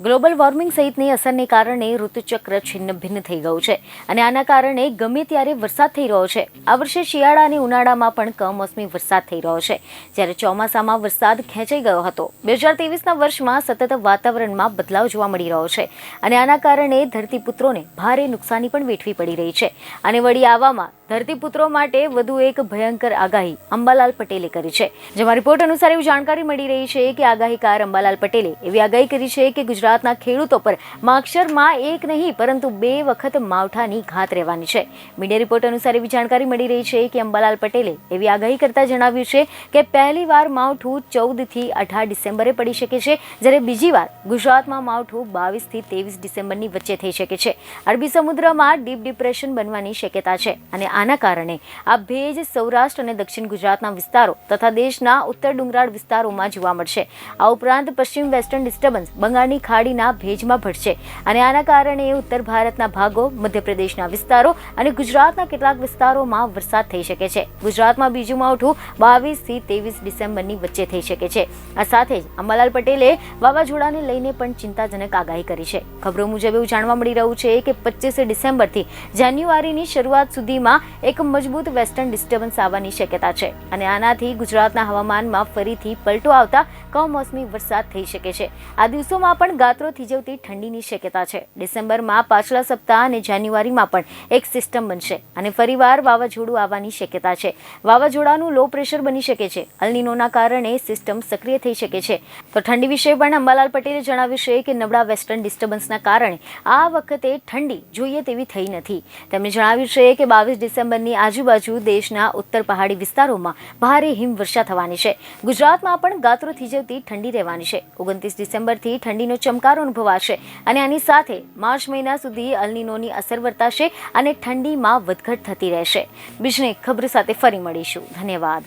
Global warming સહિતની અસરને કારણે ઋતુચક્ર છિન્ન ભિન્ન થઈ ગયું છે અને આના કારણે ગમે ત્યારે વરસાદ થઈ રહ્યો છે. આ વર્ષે શિયાળા અને ઉનાળામાં પણ કમોસમી વરસાદ થઈ રહ્યો છે. જ્યારે ચોમાસામાં વરસાદ ખેંચાઈ ગયો હતો. બે હજાર ત્રેવીસના વર્ષમાં સતત વાતાવરણમાં બદલાવ જોવા મળી રહ્યો છે અને આના કારણે ધરતીપુત્રોને ભારે નુકસાની પણ વેઠવી પડી રહી છે. અને વળી આવામાં ધરતીપુત્રો માટે વધુ એક ભયંકર આગાહી અંબાલાલ પટેલે કરી છે. જેમાં રિપોર્ટ અનુસાર એવી જાણકારી મળી રહી છે કે આગાહીકાર અંબાલાલ પટેલે એવી આગાહી કરી છે કે ગુજરાતના ખેડૂતો પર માક્ષરમાં એક નહીં, પરંતુ બે વખત માવઠાની ઘાત રહેવાની છે. મીડિયા રિપોર્ટ અનુસાર એવી જાણકારી મળી રહી છે કે અંબાલાલ પટેલે એવી આગાહી કરતા જણાવ્યું છે કે પહેલી વાર માવઠું ચૌદથી અઢાર ડિસેમ્બરે પડી શકે છે, જ્યારે બીજી વાર ગુજરાતમાં માવઠું બાવીસથી ત્રેવીસ ડિસેમ્બરની વચ્ચે થઈ શકે છે. અરબી સમુદ્રમાં ડીપ ડિપ્રેશન બનવાની શક્યતા છે અને આના કારણે આ ભેજ સૌરાષ્ટ્ર અને દક્ષિણ ગુજરાતના વિસ્તારો તથા દેશના ઉત્તર ડુંગરાળ વિસ્તારોમાં જોવા મળશે. આ ઉપરાંત પશ્ચિમ વેસ્ટર્ન ડિસ્ટર્બન્સ, બંગાળની ખાડીના ભેજમાં ભળશે અને આના કારણે ઉત્તર ભારતના ભાગો, મધ્યપ્રદેશના વિસ્તારો અને ગુજરાતના કેટલાક વિસ્તારોમાં વરસાદ થઈ શકે છે. ગુજરાતમાં બીજું માવઠું બાવીસથી ત્રેવીસ ડિસેમ્બરની વચ્ચે થઈ શકે છે. આ સાથે જ અંબાલાલ પટેલે વાવાઝોડાને લઈને પણ ચિંતાજનક આગાહી કરી છે. ખબરો મુજબ એવું જાણવા મળી રહ્યું છે કે પચીસ ડિસેમ્બરથી જાન્યુઆરીની શરૂઆત સુધીમાં એક મજબૂત વેસ્ટર્ન ડિસ્ટર્બન્સ આવવાની શક્યતા છે. અને આનાથી ગુજરાતના હવામાનમાં ફરીથી પલટો આવતા કમોસમી વરસાદ થઈ શકે છે. આ દિવસોમાં પણ ગાત્રો થીજવતી ઠંડીની શક્યતા છે. ડિસેમ્બરમાં પાછલા સપ્તાહ અને જાન્યુઆરીમાં પણ એક સિસ્ટમ બનશે અને ફરીવાર વાવાઝોડું આવવાની શક્યતા છે. વાવાઝોડાનું લો પ્રેશર બની શકે છે. અલનીનોના કારણે સિસ્ટમ સક્રિય થઈ શકે છે. તો ઠંડી વિશે પણ અંબાલાલ પટેલે જણાવ્યું છે કે નબળા વેસ્ટર્ન ડિસ્ટર્બન્સના કારણે આ વખતે ઠંડી જોઈએ તેવી થઈ નથી. તેમણે જણાવ્યું છે કે બાવીસ ડિસેમ્બરની આજુબાજુ દેશના ઉત્તર પહાડી વિસ્તારોમાં ભારે હિમવર્ષા થવાની છે. ગુજરાતમાં પણ ગાત્રો થીજવતી ઠંડી રહેવાની છે. ઓગણત્રીસ ડિસેમ્બરથી ઠંડીનો ચમકારો અનુભવાશે અને આની સાથે માર્ચ મહિના સુધી અલનીનોની અસર વર્તાશે અને ઠંડીમાં વધઘટ થતી રહેશે. બીજને ખબર સાથે ફરી મળીશું. ધન્યવાદ.